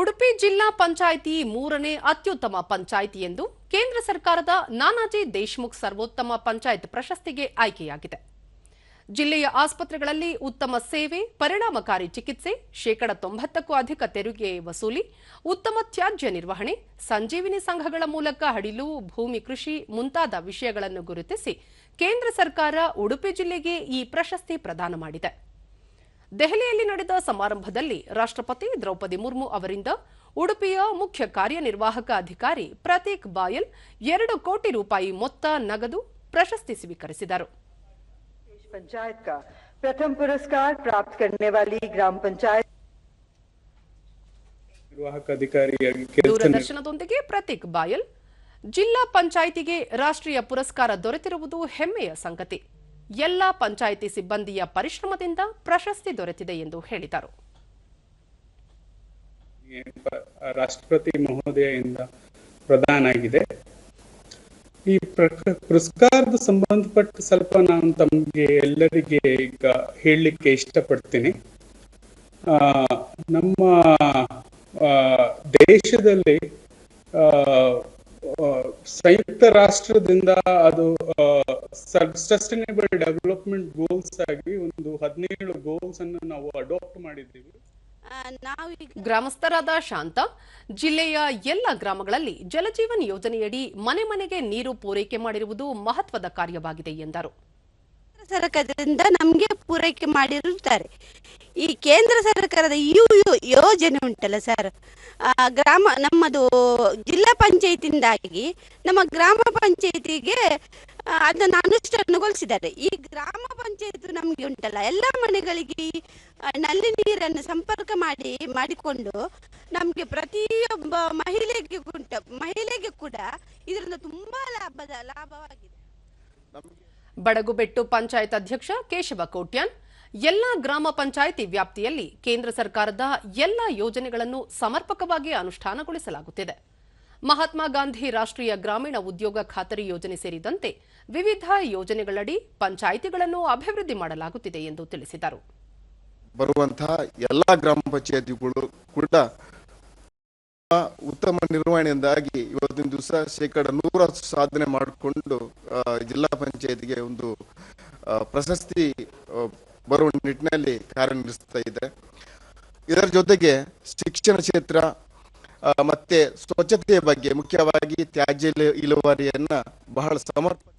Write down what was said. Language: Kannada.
ಉಡುಪಿ ಜಿಲ್ಲಾ ಪಂಚಾಯಿತಿ ಮೂರನೇ ಅತ್ಯುತ್ತಮ ಪಂಚಾಯಿತಿ ಎಂದು ಕೇಂದ್ರ ಸರ್ಕಾರದ ನಾನಾಜಿ ದೇಶ್ಮುಖ್ ಸರ್ವೋತ್ತಮ ಪಂಚಾಯತ್ ಪ್ರಶಸ್ತಿಗೆ ಆಯ್ಕೆಯಾಗಿದೆ. ಜಿಲ್ಲೆಯ ಆಸ್ಪತ್ರೆಗಳಲ್ಲಿ ಉತ್ತಮ ಸೇವೆ, ಪರಿಣಾಮಕಾರಿ ಚಿಕಿತ್ಸೆ, ಶೇಕಡ ತೊಂಬತ್ತಕ್ಕೂ ಅಧಿಕ ತೆರಿಗೆ ವಸೂಲಿ, ಉತ್ತಮ ತ್ಯಾಜ್ಯ ನಿರ್ವಹಣೆ, ಸಂಜೀವಿನಿ ಸಂಘಗಳ ಮೂಲಕ ಹಡಿಲು ಭೂಮಿ ಕೃಷಿ ಮುಂತಾದ ವಿಷಯಗಳನ್ನು ಗುರುತಿಸಿ ಕೇಂದ್ರ ಸರ್ಕಾರ ಉಡುಪಿ ಜಿಲ್ಲೆಗೆ ಈ ಪ್ರಶಸ್ತಿ ಪ್ರದಾನ ಮಾಡಿದೆ. ದೆಹಲಿಯಲ್ಲಿ ನಡೆದ ಸಮಾರಂಭದಲ್ಲಿ ರಾಷ್ಟ್ರಪತಿ ದ್ರೌಪದಿ ಮುರ್ಮು ಅವರಿಂದ ಉಡುಪಿಯ ಮುಖ್ಯ ಕಾರ್ಯನಿರ್ವಾಹಕ ಅಧಿಕಾರಿ ಪ್ರತೀಕ್ ಬಾಯಲ್ ಎರಡು ಕೋಟಿ ರೂಪಾಯಿ ಮೊತ್ತ ನಗದು ಪ್ರಶಸ್ತಿ ಸ್ವೀಕರಿಸಿದರು देश पंचायत का प्रथम पुरस्कार प्राप्त करने वाली ग्राम पंचायत ನಿರ್ವಾಹಕ ಅಧಿಕಾರಿಯಾಗಿ ಕೆಲಸ ದೂರದರ್ಶನದೊಂದಿಗೆ ಪ್ರತೀಕ್ ಬಾಯಲ್ ಜಿಲ್ಲಾ ಪಂಚಾಯಿತಿಗೆ ರಾಷ್ಟ್ರೀಯ ಪುರಸ್ಕಾರ ದೊರೆತಿರುವುದು ಹೆಮ್ಮೆಯ ಸಂಗತಿ ಎಲ್ಲ ಪಂಚಾಯಿತಿ ಸಿಬ್ಬಂದಿಯ ಪರಿಶ್ರಮದಿಂದ ಪ್ರಶಸ್ತಿ ದೊರೆತಿದೆ ಎಂದು ಹೇಳಿದರು. ರಾಷ್ಟ್ರಪತಿ ಮಹೋದಯದಿಂದ ಪ್ರದಾನ ಆಗಿದೆ ಈ ಪುರಸ್ಕಾರದ ಸಂಬಂಧಪಟ್ಟ ಸ್ವಲ್ಪ ನಾನು ತಮಗೆ ಎಲ್ಲರಿಗೆ ಈಗ ಹೇಳಲಿಕ್ಕೆ ಇಷ್ಟಪಡ್ತೀನಿ. ನಮ್ಮ ದೇಶದಲ್ಲಿ ಸಂಯುಕ್ತ ರಾಷ್ಟ್ರದಿಂದ ಅದು ಸಸ್ಟೈನಬಲ್ ಡೆವಲಪ್ಮೆಂಟ್ ಗೋಲ್ಸ್ ಆಗಿ ಒಂದು ಹದಿನೇಳು ಗೋಲ್ಸ್ ಅನ್ನು ನಾವು ಅಡಾಪ್ಟ್ ಮಾಡಿದ್ದೀವಿ. ನಾವೀಗ ಗ್ರಾಮಸ್ಥರಾದ ಶಾಂತ ಜಿಲ್ಲೆಯ ಎಲ್ಲ ಗ್ರಾಮಗಳಲ್ಲಿ ಜಲಜೀವನ್ ಯೋಜನೆಯಡಿ ಮನೆ ಮನೆಗೆ ನೀರು ಪೂರೈಕೆ ಮಾಡಿರುವುದು ಮಹತ್ವದ ಕಾರ್ಯವಾಗಿದೆ ಎಂದರು. ಸರ್ಕಾರದಿಂದ ನಮಗೆ ಪೂರೈಕೆ ಮಾಡಿರುತ್ತಾರೆ. ಈ ಕೇಂದ್ರ ಸರ್ಕಾರದ ಯು ಯೋಜನೆ ಉಂಟಲ್ಲ ಸರ್? ಗ್ರಾಮ, ನಮ್ಮದು ಜಿಲ್ಲಾ ಪಂಚಾಯತಿಂದಾಗಿ ನಮ್ಮ ಗ್ರಾಮ ಪಂಚಾಯತಿಗೆ ಅದನ್ನು ಅನುಷ್ಠಾನಗೊಳಿಸಿದ್ದಾರೆ ಈ ಗ್ರಾಮ ಪಂಚಾಯತ್ ನಮಗೆ ಉಂಟಲ್ಲ, ಎಲ್ಲ ಮನೆಗಳಿಗೆ ನಲ್ಲಿ ನೀರನ್ನು ಸಂಪರ್ಕ ಮಾಡಿ, ಮಾಡಿಕೊಂಡು ನಮಗೆ ಪ್ರತಿಯೊಬ್ಬ ಮಹಿಳೆಗೆ ಉಂಟ ಮಹಿಳೆಗೆ ಕೂಡ ಇದರಿಂದ ತುಂಬಾ ಲಾಭದ, ಲಾಭವಾಗಿದೆ. ಬಡಗುಬೆಟ್ಟು ಪಂಚಾಯತ್ ಅಧ್ಯಕ್ಷ ಕೇಶವ ಕೋಟ್ಯಾನ್ ಎಲ್ಲ ಗ್ರಾಮ ಪಂಚಾಯಿತಿ ವ್ಯಾಪ್ತಿಯಲ್ಲಿ ಕೇಂದ್ರ ಸರ್ಕಾರದ ಎಲ್ಲ ಯೋಜನೆಗಳನ್ನು ಸಮರ್ಪಕವಾಗಿ ಅನುಷ್ಠಾನಗೊಳಿಸಲಾಗುತ್ತಿದೆ. ಮಹಾತ್ಮ ಗಾಂಧಿ ರಾಷ್ಟ್ರೀಯ ಗ್ರಾಮೀಣ ಉದ್ಯೋಗ ಖಾತರಿ ಯೋಜನೆ ಸೇರಿದಂತೆ ವಿವಿಧ ಯೋಜನೆಗಳಡಿ ಪಂಚಾಯಿತಿಗಳನ್ನು ಅಭಿವೃದ್ಧಿ ಮಾಡಲಾಗುತ್ತಿದೆ ಎಂದು ತಿಳಿಸಿದರು. ಬರುವಂತಹ ಎಲ್ಲ ಗ್ರಾಮ ಪಂಚಾಯತಿಗಳು ಕೂಡ ಉತ್ತಮ ನಿರ್ವಹಣೆಯಿಂದಾಗಿ ಇವತ್ತಿನ ದಿವಸ ಶೇಕಡ ನೂರಷ್ಟು ಸಾಧನೆ ಮಾಡಿಕೊಂಡು ಜಿಲ್ಲಾ ಪಂಚಾಯತಿಗೆ ಒಂದು ಪ್ರಶಸ್ತಿ ಬರುವ ನಿಟ್ಟಿನಲ್ಲಿ ಕಾರ್ಯನಿರ್ವಹಿಸ್ತಾ ಇದೆ. ಇದರ ಜೊತೆಗೆ ಶಿಕ್ಷಣ ಕ್ಷೇತ್ರ ಮತ್ತೆ ಸ್ವಚ್ಛತೆಯ ಬಗ್ಗೆ ಮುಖ್ಯವಾಗಿ ತ್ಯಾಜ್ಯ ಇಳುವರಿಯನ್ನ ಬಹಳ ಸಮರ್ಪಕ